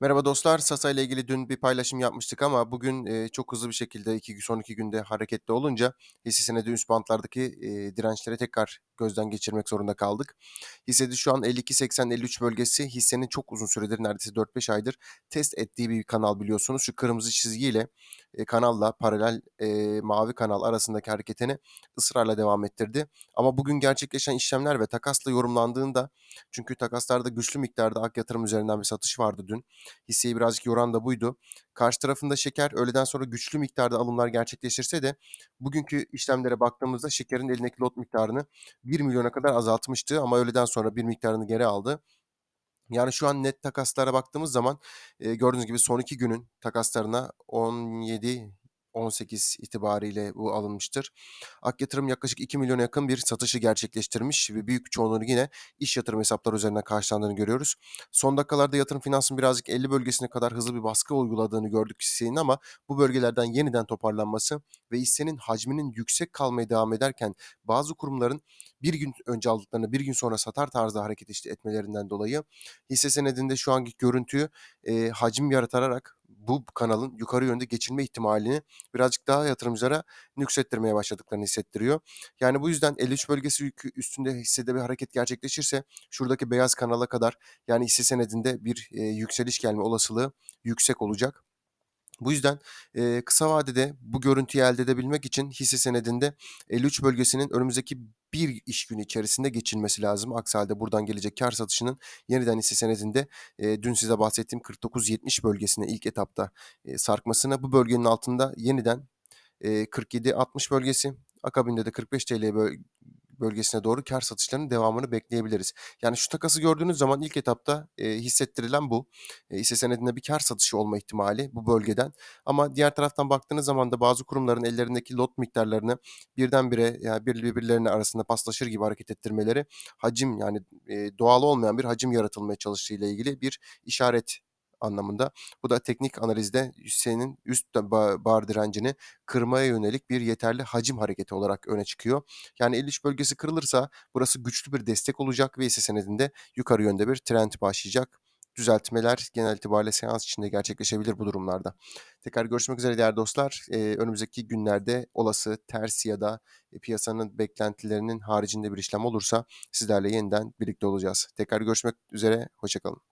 Merhaba dostlar. Sasa ile ilgili dün bir paylaşım yapmıştık ama bugün, eee, çok hızlı bir şekilde 2 gün son 2 günde hareketli olunca hisse senedi üst bantlardaki, eee, dirençleri tekrar gözden geçirmek zorunda kaldık. Hissede şu an 52.80-53 bölgesi hissenin çok uzun süredir neredeyse 4-5 aydır test ettiği bir kanal biliyorsunuz. Şu kırmızı çizgiyle, eee, kanalla paralel, eee, mavi kanal arasındaki hareketini ısrarla devam ettirdi. Ama bugün gerçekleşen işlemler ve takasla yorumlandığında çünkü takaslarda güçlü miktarda ak yatırım üzerinden bir satış vardı dün. Hisseyi birazcık yoran da buydu. Karşı tarafında Şeker öğleden sonra güçlü miktarda alımlar gerçekleştirse de bugünkü işlemlere baktığımızda Şeker'in elindeki lot miktarını 1.000.000'a kadar azaltmıştı ama öğleden sonra bir miktarını geri aldı. Yani şu an net takaslara baktığımız zaman, eee, gördüğünüz gibi son 2 günün takaslarına 17-18 itibariyle bu alınmıştır. Ak Yatırım yaklaşık 2.000.000'a yakın bir satışı gerçekleştirmiş ve büyük çoğunluğunu yine iş yatırım hesapları üzerinden karşılandığını görüyoruz. Son dakikalarda Yatırım Finans'ın birazcık 50 bölgesine kadar hızlı bir baskı uyguladığını gördük hissenin ama bu bölgelerden yeniden toparlanması ve hissenin hacminin yüksek kalmaya devam ederken bazı kurumların bir gün önce aldıklarını bir gün sonra satar tarzda hareket işte etmelerinden dolayı hisse senedinde şu anki görüntüyü, eee, hacim yaratarak bu kanalın yukarı yönde geçilme ihtimalini birazcık daha yatırımcılara nüksettirmeye başladıklarını hissettiriyor. Yani bu yüzden 53 bölgesi üstünde hissede bir hareket gerçekleşirse şuradaki beyaz kanala kadar yani hisse senedinde bir, eee, yükseliş gelme olasılığı yüksek olacak. Bu yüzden, eee, kısa vadede bu görüntüyü elde edebilmek için hisse senedinde 53 bölgesinin önümüzdeki 1 iş günü içerisinde geçilmesi lazım. Aksi hâlde buradan gelecek kâr satışının yeniden hisse senedinde, eee, dün size bahsettiğim 49-70 bölgesine ilk etapta, eee, sarkmasını, bu bölgenin altında yeniden, eee, 47-60 bölgesi, akabinde de 45 TL bölgesine doğru kâr satışlarının devamını bekleyebiliriz. Yani şu takası gördüğünüz zaman ilk etapta, eee, hissettirilen bu. Eee, hisse senedinde bir kâr satışı olma ihtimali bu bölgeden ama diğer taraftan baktığınız zaman da bazı kurumların ellerindeki lot miktarlarını birdenbire ya bir birbirlerine arasında paslaşır gibi hareket ettirmeleri hacim yani, eee, doğal olmayan bir hacim yaratılmaya çalıştığıyla ilgili bir işaret anlamında. Bu da teknik analizde hissenin üst bar direncini kırmaya yönelik bir yeterli hacim hareketi olarak öne çıkıyor. Yani 53 bölgesi kırılırsa burası güçlü bir destek olacak ve hisse senedinde yukarı yönde bir trend başlayacak. Düzeltmeler genel itibariyle seans içinde gerçekleşebilir bu durumlarda. Tekrar görüşmek üzere değerli dostlar. Eee, önümüzdeki günlerde olası ters ya da, eee, piyasanın beklentilerinin haricinde bir işlem olursa sizlerle yeniden birlikte olacağız. Tekrar görüşmek üzere, hoşça kalın.